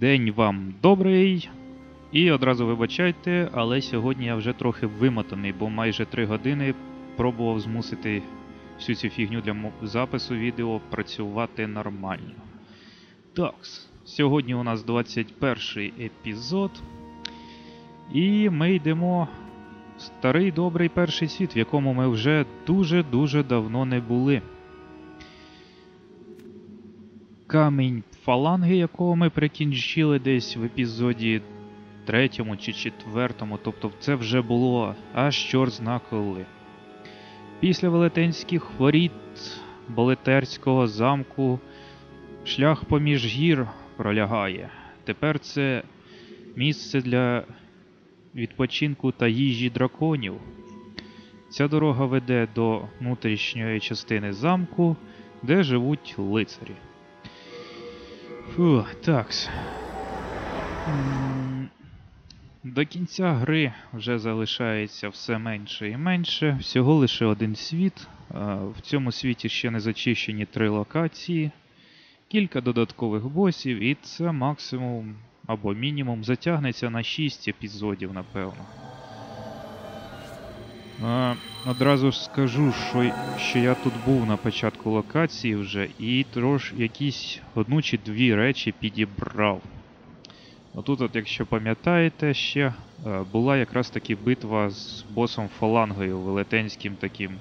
День вам добрий. І одразу вибачайте, але сьогодні я вже трохи вимотаний, бо майже 3 години пробував змусити всю цю фігню для запису відео працювати нормально. Так, сьогодні у нас 21 епізод. І ми йдемо в старий добрий перший світ, в якому ми вже дуже-дуже давно не були. Камінь фаланги, якого ми прикінчили десь в епізоді третьому чи четвертому, тобто це вже було аж чорт зна коли. Після велетенських воріт Болетерського замку шлях поміж гір пролягає. Тепер це місце для відпочинку та їжі драконів. Ця дорога веде до внутрішньої частини замку, де живуть лицарі. Фу, такс. До кінця гри вже залишається все менше і менше. Всього лише один світ. В цьому світі ще не зачищені три локації, кілька додаткових босів, і це максимум або мінімум затягнеться на 6 епізодів, напевно. Одразу ж скажу, що, що я тут був на початку локації вже і трош якісь одну чи дві речі підібрав. Отут, от, якщо пам'ятаєте, ще е, була якраз таки битва з босом фалангою велетенським таким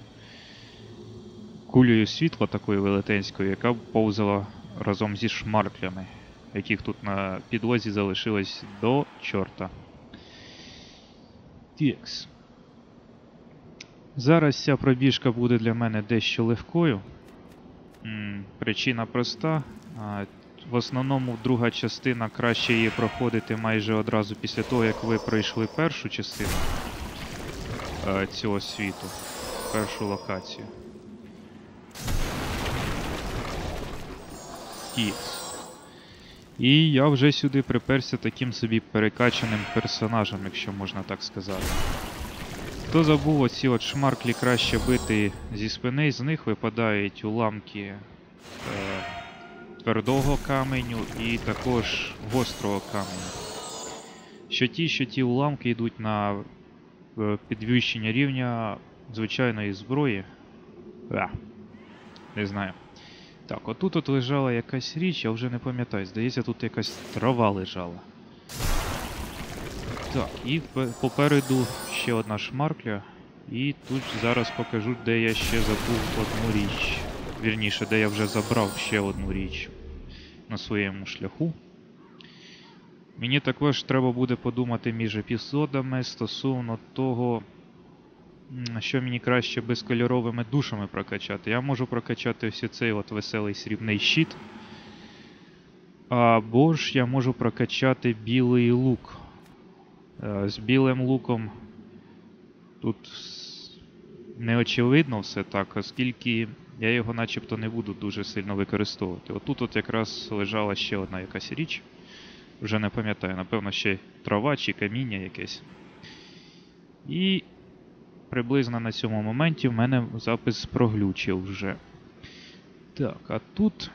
кулею світла такою велетенською, яка повзала разом зі шмарклями, яких тут на підлозі залишилось до чорта. Тікс. Зараз ця пробіжка буде для мене дещо легкою. М, Причина проста. А, В основному друга частина краще її проходити майже одразу після того, як ви пройшли першу частину е, цього світу, першу локацію. Тікс. І я вже сюди приперся таким собі перекачаним персонажем, якщо можна так сказати. Хто забув оці от шмарклі краще бити зі спини, з них випадають уламки е, твердого каменю і також гострого каменю. Що ті, що ті уламки йдуть на е, підвищення рівня звичайної зброї. А, не знаю. Так, отут от лежала якась річ, я вже не пам'ятаю. Здається, тут якась трава лежала. Так, і попереду ще одна шмаркля. І тут зараз покажу, де я ще забув одну річ. Вірніше, де я вже забрав ще одну річ на своєму шляху. Мені також треба буде подумати між епізодами стосовно того, що мені краще безкольоровими душами прокачати. Я можу прокачати ось цей от веселий срібний щит. Або ж я можу прокачати білий лук. Е, З білим луком тут не очевидно все так, оскільки я його начебто не буду дуже сильно використовувати. Отут от якраз лежала ще одна якась річ. Вже не пам'ятаю, напевно, ще трава чи каміння якесь. І приблизно на цьому моменті в мене запис проглючив вже. Так, а тут,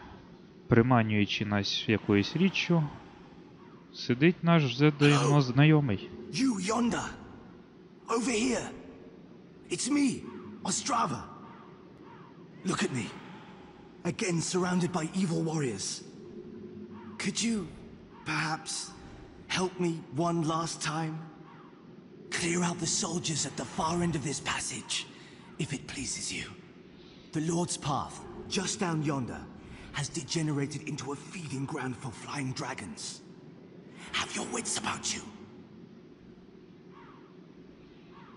приманюючи нас якоюсь річчю, сидить наш вже давно знайомий. You yonder! Over here! It's me, Ostrava! Look at me. Again surrounded by evil warriors. Could you, perhaps, help me one last time? Clear out the soldiers at the far end of this passage, if it pleases you. The Lord's path, just down yonder, has degenerated into a feeding ground for flying dragons. Have your wits about you.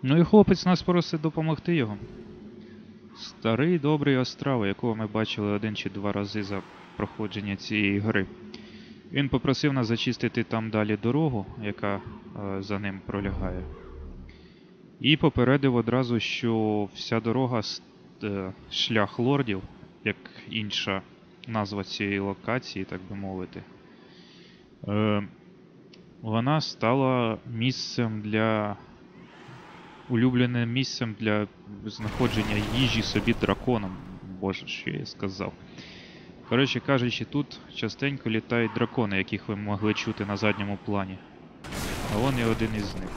Ну і хлопець нас просить допомогти його. Старий добрий острав, якого ми бачили один чи два рази за проходження цієї гри. Він попросив нас зачистити там далі дорогу, яка е, за ним пролягає. І попередив одразу, що вся дорога е, шлях лордів, як інша назва цієї локації, так би мовити. Е, вона стала місцем для улюбленим місцем для знаходження їжі собі драконом. Боже, що я сказав. Коротше кажучи, тут частенько літають дракони, яких ви могли чути на задньому плані. А вон і один із них.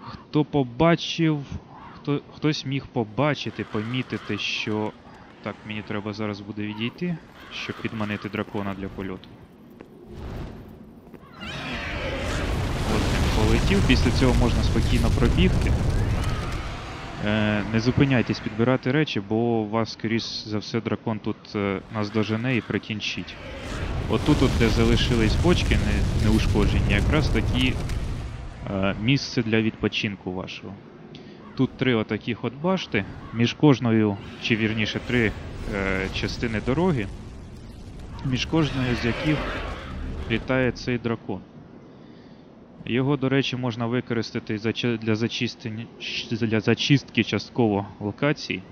Хто побачив. Хто, хтось міг побачити, помітити, що. Так, мені треба зараз буде відійти, щоб підманити дракона для польоту. Він після цього можна спокійно пробігти. Е, не зупиняйтесь підбирати речі, бо вас, скоріш за все, дракон тут е, нас дожене і прикінчить. Отут, от, де залишились бочки не, неушкоджені, якраз такі е, місце для відпочинку вашого. Тут три отаких от башти, між кожною, чи вірніше, три частини дороги, між кожною з яких літає цей дракон. Його, до речі, можна використати для, зачистення, для зачистки частково локацій,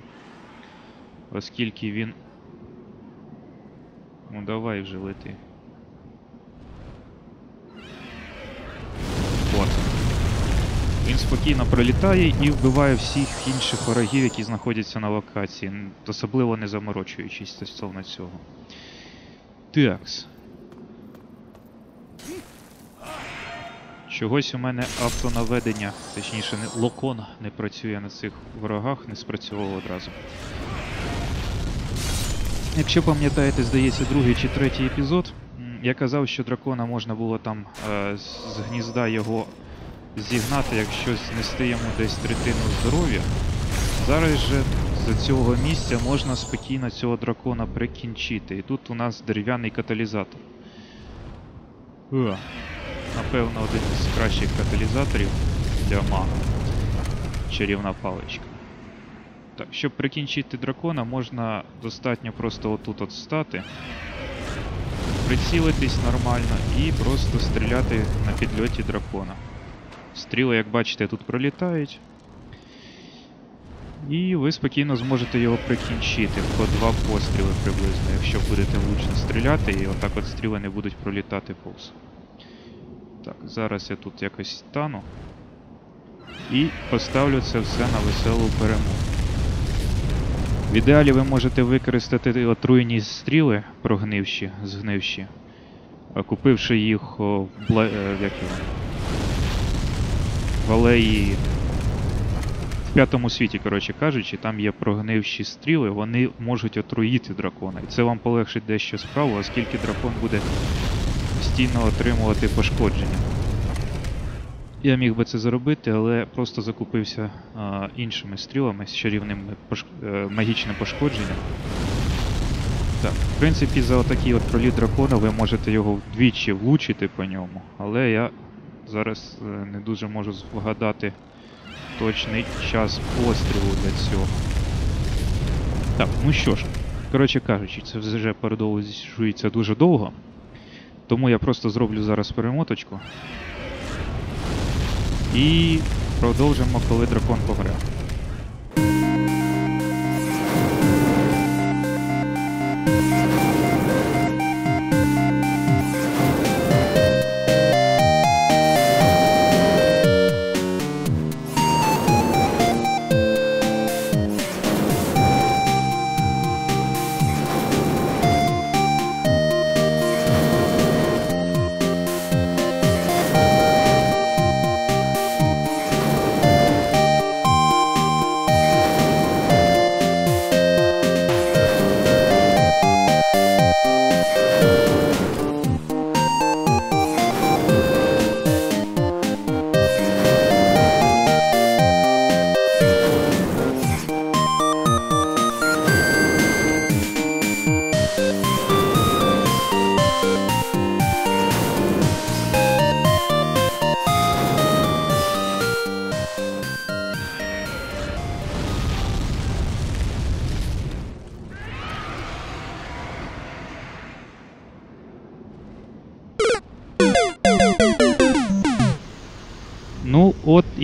оскільки він. Ну давай вже лети. От. Він спокійно пролітає і вбиває всіх інших ворогів, які знаходяться на локації, особливо не заморочуючись стосовно цього. Такс. Чогось у мене автонаведення, точніше, не, локон не працює на цих ворогах, не спрацьовував одразу. Якщо пам'ятаєте, здається, другий чи третій епізод, я казав, що дракона можна було там е, з гнізда його зігнати, якщо знести йому десь третину здоров'я. Зараз же з цього місця можна спокійно цього дракона прикінчити. І тут у нас дерев'яний каталізатор. Напевно, один з кращих каталізаторів для мага. Чарівна паличка. Так, щоб прикінчити дракона, можна достатньо просто отут от стати, прицілитись нормально і просто стріляти на підльоті дракона. Стріли, як бачите, тут пролітають. І ви спокійно зможете його прикінчити по два постріли приблизно, якщо будете влучно стріляти, і отак от стріли не будуть пролітати повз. Так, зараз я тут якось стану. І поставлю це все на веселу перемогу. В ідеалі ви можете використати отруєні стріли прогнивші, згнивші, купивши їх в, бла... е, як в алеї в п'ятому світі, коротше кажучи, там є прогнивші стріли, вони можуть отруїти дракона. І це вам полегшить дещо справу, оскільки дракон буде постійно отримувати пошкодження. Я міг би це зробити, але просто закупився а, іншими стрілами з чарівним пош... е, магічним пошкодженням. Так, в принципі, за отакий от проліт дракона ви можете його вдвічі влучити по ньому, але я зараз е, не дуже можу вгадати точний час пострілу для цього. Так, ну що ж, коротше кажучи, це вже продовжується дуже довго. Тому я просто зроблю зараз перемоточку. І продовжимо, коли дракон погре.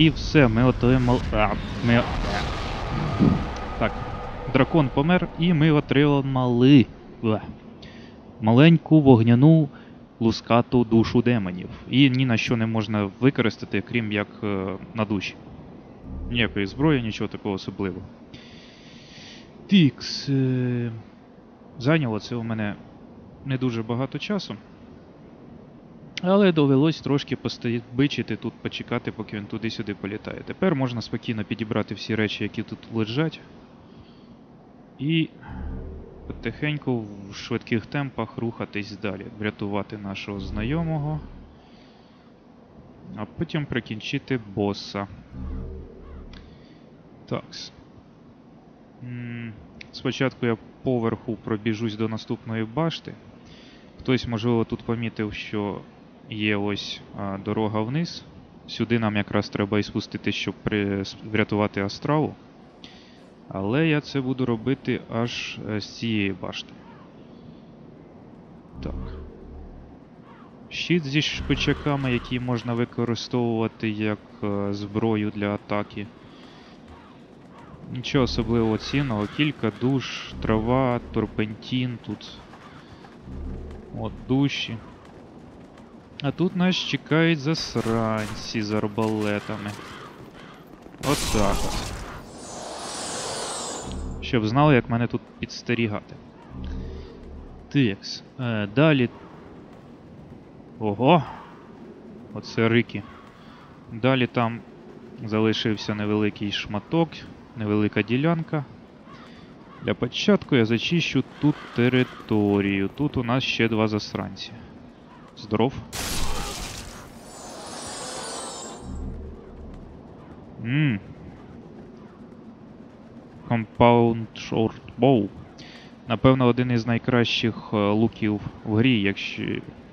І все. Ми отримали. А, ми... Так. Дракон помер, і ми отримали Бля. маленьку вогняну лускату душу демонів. І ні на що не можна використати, крім як е, на душі. Ніякої зброї, нічого такого особливого. Тікс. Е... Зайняло це у мене не дуже багато часу. Але довелось трошки постабичити тут, почекати, поки він туди-сюди політає. Тепер можна спокійно підібрати всі речі, які тут лежать. І потихеньку в швидких темпах рухатись далі, врятувати нашого знайомого, а потім прикінчити боса. Такс. Спочатку я поверху пробіжусь до наступної башти. Хтось, можливо, тут помітив, що є ось дорога вниз. Сюди нам якраз треба і спустити, щоб врятувати Астраву. Але я це буду робити аж е, з цієї башти. Так. Щит зі шпичаками, які можна використовувати як е, зброю для атаки. Нічого особливо цінного, кілька душ, трава, турпентін тут. От душі. А тут нас чекають засранці з арбалетами. От так от. Щоб знали, як мене тут підстерігати. Тикс. Е, далі. Ого! Оце рики. Далі там залишився невеликий шматок, невелика ділянка. Для початку я зачищу тут територію. Тут у нас ще два засранці. Здоров. Ммм. Compound Short Bow. Напевно, один із найкращих е, луків в грі, якщо,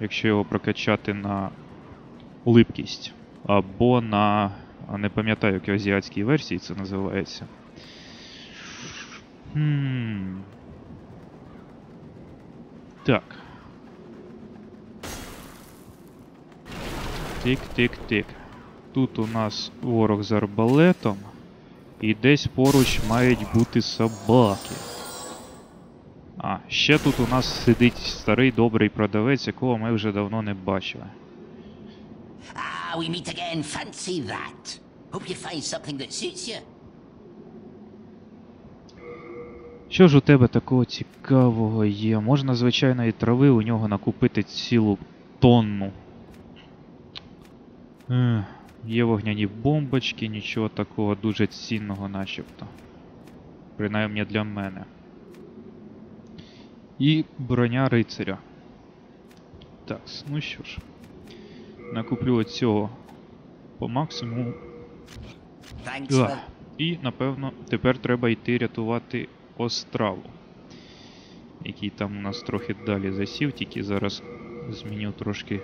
якщо його прокачати на липкість. Або на. Не пам'ятаю, як в азіатській версії це називається. Хм. Так. Тик-тик-тик. Тут у нас ворог з арбалетом. І десь поруч мають бути собаки. А, ще тут у нас сидить старий добрий продавець, якого ми вже давно не бачили. Ah, we meet again. Fancy that. Hope you find something that suits you. Що ж у тебе такого цікавого є? Можна звичайної трави у нього накупити цілу тонну. Ех, є вогняні бомбочки, нічого такого дуже цінного начебто. Принаймні для мене. І броня рицаря. Так, ну що ж. Накуплю оцього по максимуму. Да. І, напевно, тепер треба йти рятувати остраву. Який там у нас трохи далі засів, тільки зараз зміню трошки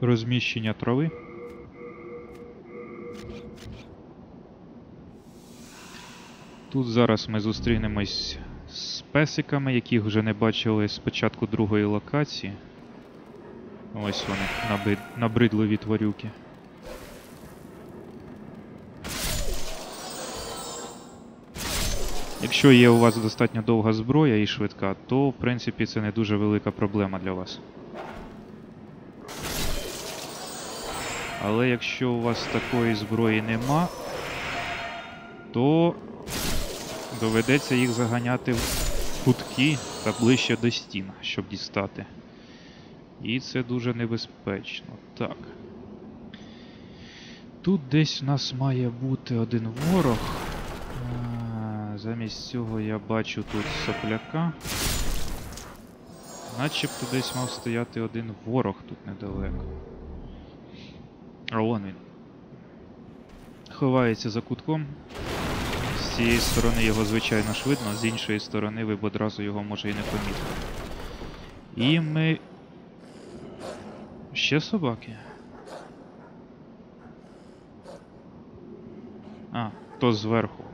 розміщення трави. Тут зараз ми зустрінемось з песиками, яких вже не бачили з початку другої локації. Ось вони, набридливі тварюки. Якщо є у вас достатньо довга зброя і швидка, то в принципі це не дуже велика проблема для вас. Але якщо у вас такої зброї нема, то доведеться їх заганяти в кутки та ближче до стін, щоб дістати. І це дуже небезпечно. Так. Тут десь у нас має бути один ворог. А, Замість цього я бачу тут сопляка. Начебто десь мав стояти один ворог тут недалеко. А вон він. Ховається за кутком. Цієї сторони його звичайно ж видно, з іншої сторони ви б одразу його може і не помітили. І ми. Ще собаки. А, то зверху.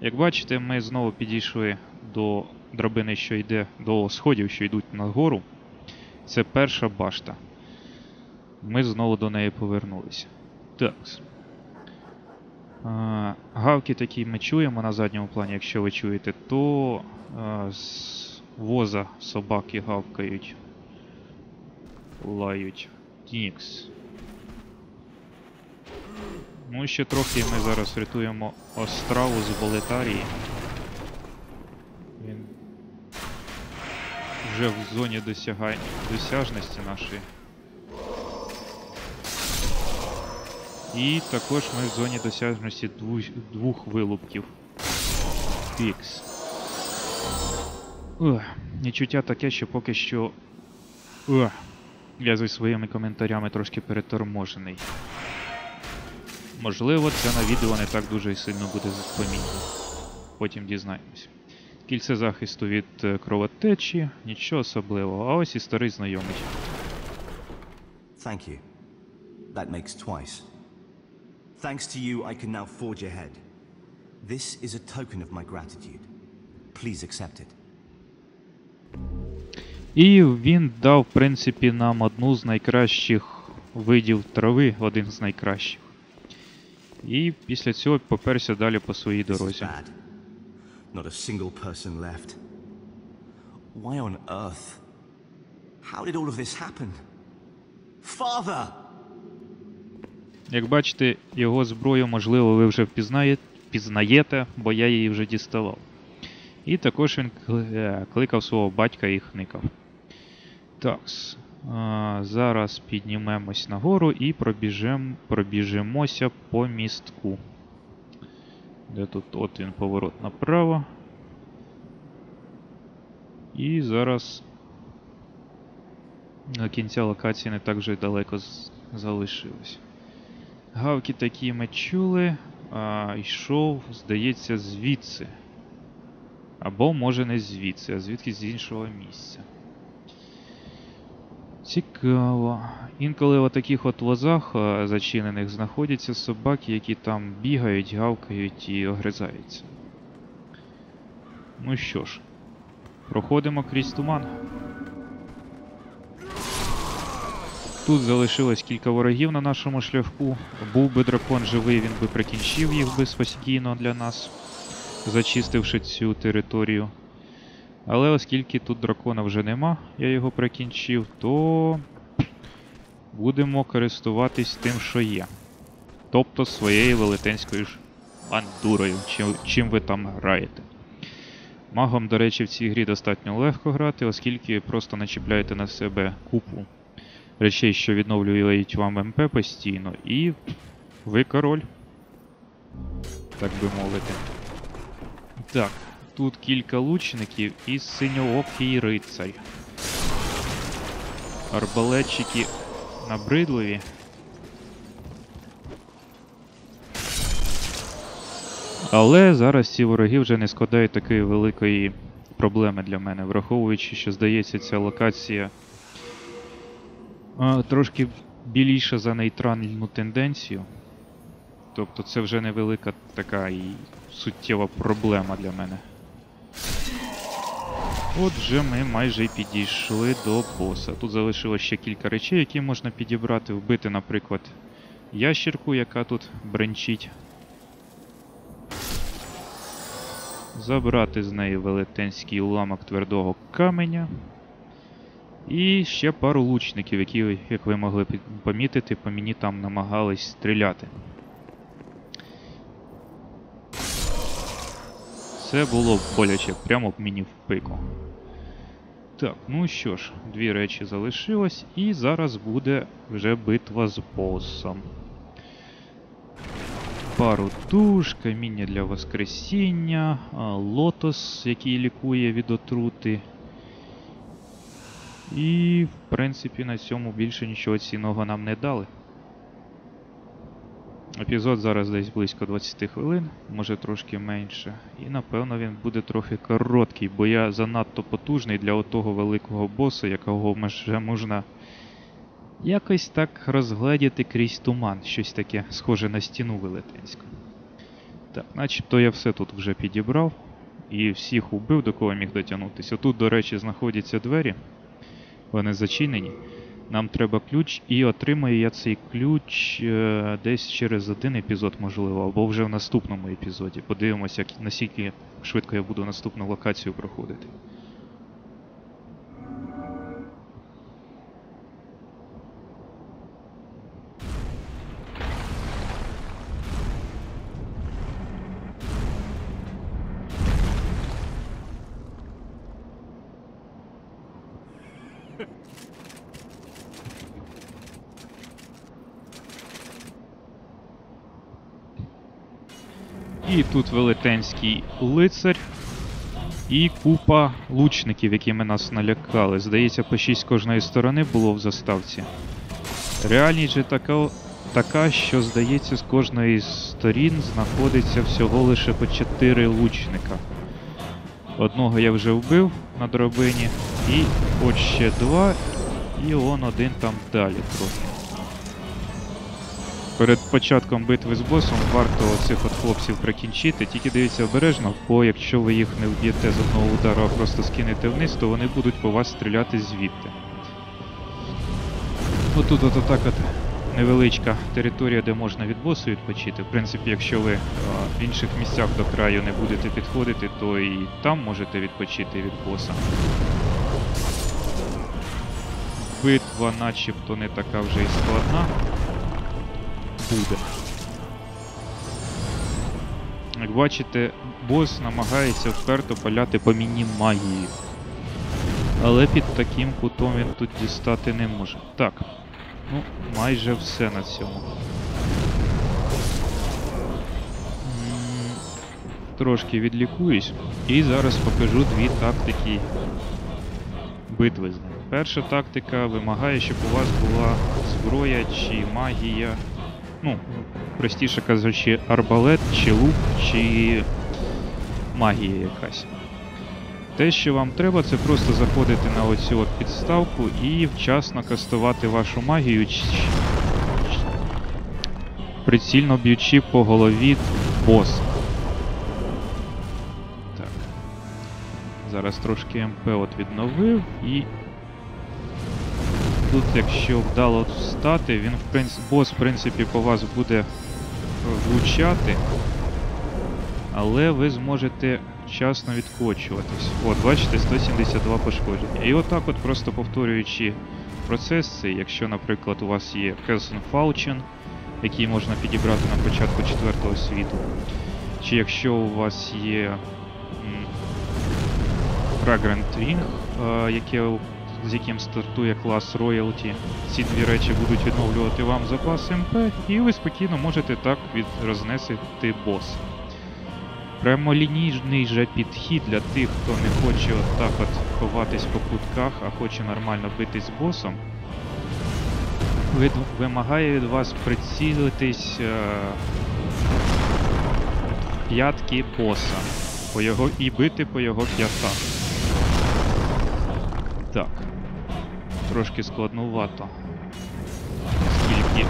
Як бачите, ми знову підійшли до драбини, що йде до сходів, що йдуть нагору. Це перша башта. Ми знову до неї повернулися. Так. Гавки такі ми чуємо на задньому плані, якщо ви чуєте, то з воза собаки гавкають. Лають. Тінікс. Ну, і ще трохи ми зараз рятуємо остраву з Болетарії. Він вже в зоні досягай... досяжності нашої. І також ми в зоні досяжності дву... двох вилупків. Фікс. Ух, відчуття таке, що поки що. Ух, я зі своїми коментарями трошки переторможений. Можливо, це на відео не так дуже сильно буде помітно. Потім дізнаємось. Кільце захисту від е, кровотечі, нічого особливого. А ось і старий знайомий. Thank you. That makes. Thanks to you, I can now forge ahead. This is a token of my gratitude. Please accept it. І він дав, в принципі, нам одну з найкращих видів трави, один з найкращих. І після цього поперся далі по своїй дорозі. Not a single person left. Why on earth? How did all of this happen? Father! Як бачите, його зброю, можливо, ви вже впізнаєте, бо я її вже діставав. І також він е, кликав свого батька і хникав. Такс. Зараз піднімемось нагору і пробіжем... пробіжимося по містку. Де тут от він поворот направо. І зараз до кінця локації не так вже й далеко залишилось. Гавки такі ми чули, а йшов, здається, звідси. Або може не звідси, а звідки з іншого місця. Цікаво. Інколи в таких от возах зачинених знаходяться собаки, які там бігають, гавкають і огризаються. Ну що ж, проходимо крізь туман. Тут залишилось кілька ворогів на нашому шляху. Був би дракон живий, він би прикінчив їх би спокійно для нас, зачистивши цю територію. Але оскільки тут дракона вже нема, я його прикінчив, то будемо користуватись тим, що є. Тобто своєю велетенською ж бандурою, чим, чим ви там граєте. Магом, до речі, в цій грі достатньо легко грати, оскільки просто начіпляєте на себе купу речей, що відновлюють вам МП постійно, і ви король. Так би мовити. Так, тут кілька лучників і синьоокий рицарь. Арбалетчики набридливі. Але зараз ці вороги вже не складають такої великої проблеми для мене, враховуючи, що здається, ця локація трошки біліша за нейтральну тенденцію. Тобто це вже невелика така і суттєва проблема для мене. Отже, ми майже й підійшли до боса. Тут залишилось ще кілька речей, які можна підібрати, вбити, наприклад, ящірку, яка тут бренчить. Забрати з неї велетенський уламок твердого каменя. І ще пару лучників, які, як ви могли помітити, по мені там намагались стріляти. Це було боляче, прямо мені в пику. Так, ну що ж, дві речі залишилось, і зараз буде вже битва з босом. Пару душ, каміння для воскресіння, лотос, який лікує від отрути. І, в принципі, на цьому більше нічого цінного нам не дали. Епізод зараз десь близько 20 хвилин, може трошки менше. І напевно він буде трохи короткий, бо я занадто потужний для отого великого боса, якого вже можна якось так розгледіти крізь туман, щось таке схоже на стіну велетенську. Так, начебто я все тут вже підібрав і всіх убив, до кого міг дотягнутися. Тут, до речі, знаходяться двері. Вони зачинені. Нам треба ключ, і отримаю я цей ключ е, десь через один епізод, можливо, або вже в наступному епізоді. Подивимося, наскільки швидко я буду наступну локацію проходити. Тут велетенський лицар. І купа лучників, якими нас налякали. Здається, по 6 кожної сторони було в заставці. Реальність же така, така, що, здається, з кожної сторін знаходиться всього лише по 4 лучника. Одного я вже вбив на драбині, і от ще два, і он один там далі трохи. Перед початком битви з босом варто цих от хлопців прикінчити, тільки дивіться обережно, бо якщо ви їх не вб'єте з одного удару, а просто скинете вниз, то вони будуть по вас стріляти звідти. Отут от отак от невеличка територія, де можна від босу відпочити. В принципі, якщо ви а, в інших місцях до краю не будете підходити, то і там можете відпочити від боса. Битва начебто не така вже і складна буде. Як бачите, бос намагається вперто паляти по міні магії. Але під таким кутом він тут дістати не може. Так. Ну, майже все на цьому. Трошки відлікуюсь. І зараз покажу дві тактики битви з ним. Перша тактика вимагає, щоб у вас була зброя чи магія. Ну, простіше кажучи, арбалет, чи лук, чи магія якась. Те, що вам треба, це просто заходити на оцю от підставку і вчасно кастувати вашу магію, прицільно б'ючи по голові боса. Так. Зараз трошки МП от відновив і. Тут, якщо вдало встати, він в принципі, бос, в принципі, по вас буде е, влучати, але ви зможете вчасно відкочуватись. От, бачите, 172 пошкодження. І отак от просто повторюючи процес цей, якщо, наприклад, у вас є Хелсен Фаучен, який можна підібрати на початку четвертого світу, чи якщо у вас є Fragrant Ring, е, яке, з яким стартує клас Royalty, ці дві речі будуть відновлювати вам запас МП, і ви спокійно можете так від... рознесити боса. Прямолінійний же підхід для тих, хто не хоче отак от ховатись по кутках, а хоче нормально битись з босом, вимагає від вас прицілитись е, п'ятки боса по його, і бити по його п'ятах. Так. Трошки складнувато. Скільки.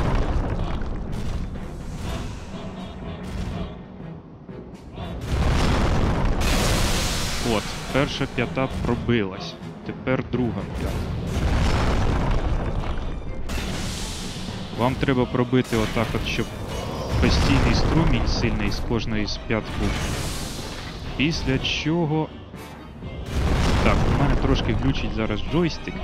От, перша п'ята пробилась. Тепер друга п'ята. Вам треба пробити отак от, щоб постійний струмінь сильний з кожної з п'ят був. Після чого. Трошки глючить зараз джойстик.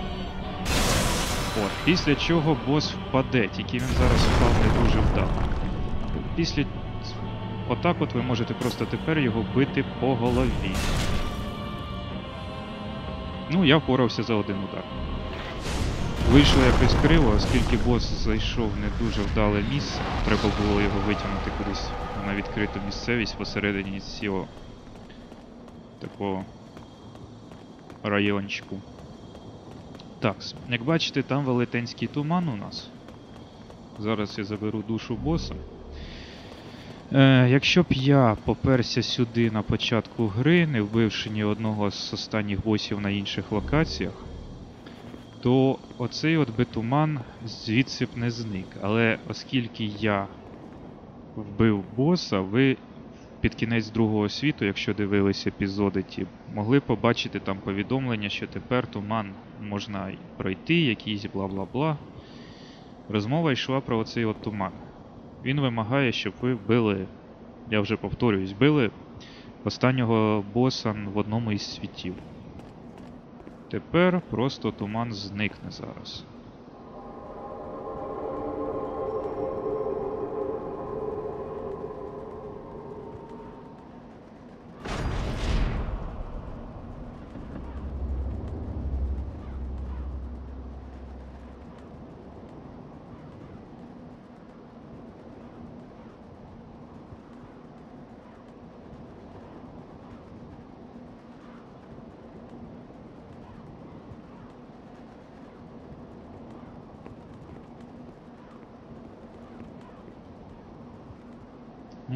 От, після чого бос впаде, тільки він зараз впав не дуже вдало. Після. Отак от ви можете просто тепер його бити по голові. Ну, я впорався за один удар. Вийшло якось криво, оскільки бос зайшов не дуже вдале місце. Треба було його витягнути кудись на відкриту місцевість посередині цього такого райончику. Так, як бачите, там велетенський туман у нас. Зараз я заберу душу боса. Е, якщо б я поперся сюди на початку гри, не вбивши ні одного з останніх босів на інших локаціях, то оцей от би туман звідси б не зник. Але оскільки я вбив боса, ви під кінець другого світу, якщо дивились епізоди ті, могли побачити там повідомлення, що тепер туман можна пройти, якийсь бла-бла-бла. Розмова йшла про оцей от туман. Він вимагає, щоб ви вбили, я вже повторююсь, били останнього боса в одному із світів. Тепер просто туман зникне зараз.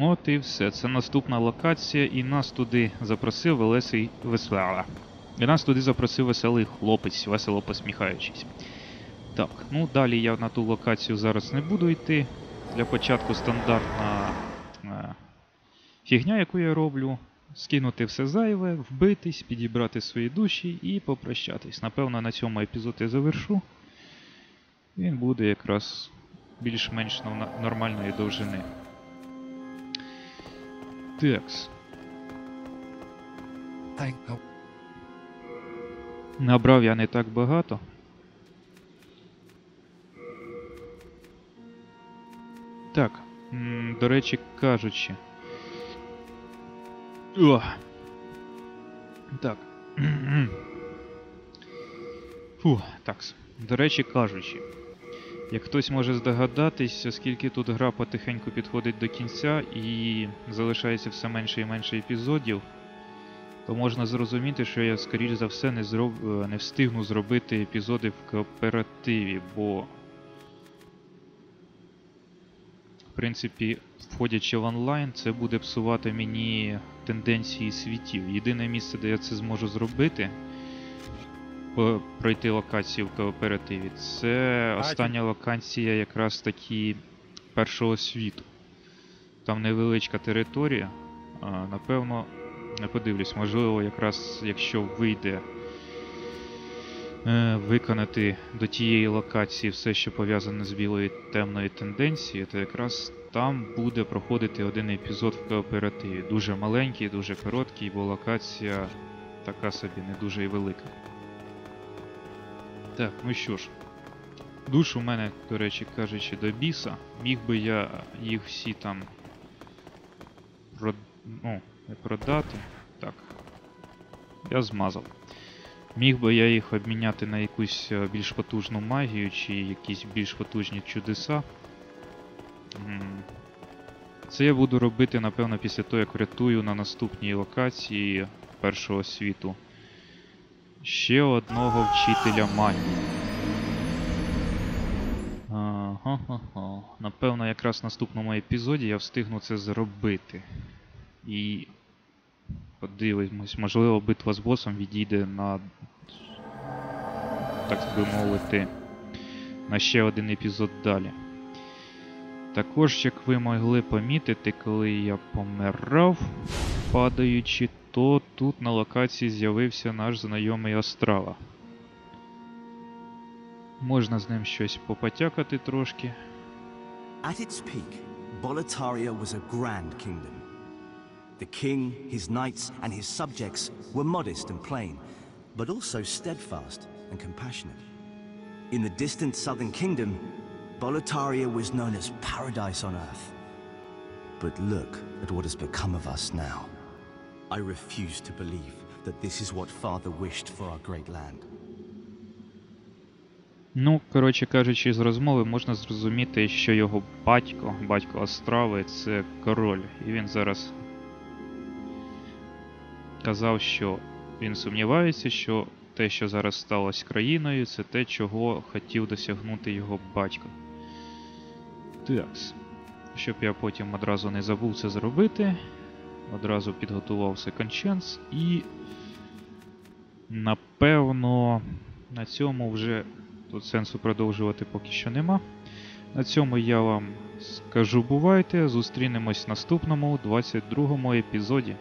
От і все. Це наступна локація, і нас туди запросив велесий весела. І нас туди запросив веселий хлопець, весело посміхаючись. Так, ну далі я на ту локацію зараз не буду йти. Для початку стандартна е, фігня, яку я роблю. Скинути все зайве, вбитись, підібрати свої душі і попрощатись. Напевно, на цьому епізод я завершу. Він буде якраз більш-менш нормальної довжини. Текс. Набрав я не так багато. Так, до речі, кажучи. О. Так. Фу, такс. До речі, кажучи. Як хтось може здогадатись, оскільки тут гра потихеньку підходить до кінця і залишається все менше і менше епізодів, то можна зрозуміти, що я, скоріш за все, не, зроб... е, не встигну зробити епізоди в кооперативі, бо. В принципі, входячи в онлайн, це буде псувати мені тенденції світів. Єдине місце, де я це зможу зробити, пройти локацію в кооперативі, це остання локація якраз таки першого світу. Там невеличка територія. А, напевно, не подивлюсь, можливо, якраз якщо вийде е, виконати до тієї локації все, що пов'язане з білою темною тенденцією, то якраз там буде проходити один епізод в кооперативі. Дуже маленький, дуже короткий, бо локація така собі не дуже і велика. Так, ну що ж. Душ у мене, до речі, кажучи, до біса. Міг би я їх всі там прод... ну, не продати. Так. Я змазав. Міг би я їх обміняти на якусь е, більш потужну магію чи якісь більш потужні чудеса. Це я буду робити, напевно, після того, як врятую на наступній локації першого світу. Ще одного вчителя магії. Ага. Напевно, якраз в наступному епізоді я встигну це зробити. І подивимось, можливо, битва з босом відійде на, так би мовити, на ще один епізод далі. Також, як ви могли помітити, коли я помирав, падаючи, то тут на локації з'явився наш знайомий Острава. Можна з ним щось попотякати трошки. At its peak, Boletaria was a grand kingdom. The king, his knights, and his subjects were modest and plain, but also steadfast and compassionate. In the distant southern kingdom, Boletaria was known as paradise on earth. But look at what has become of us now. I refuse to believe that this is what Father wished for our great land. Ну, коротше кажучи, з розмови можна зрозуміти, що його батько, батько Острави, це король. І він зараз казав, що він сумнівається, що те, що зараз сталося країною, це те, чого хотів досягнути його батько. Такс. Щоб я потім одразу не забув це зробити. Одразу підготував second chance і. Напевно, на цьому вже тут сенсу продовжувати поки що нема. На цьому я вам скажу бувайте. Зустрінемось в наступному 22 епізоді.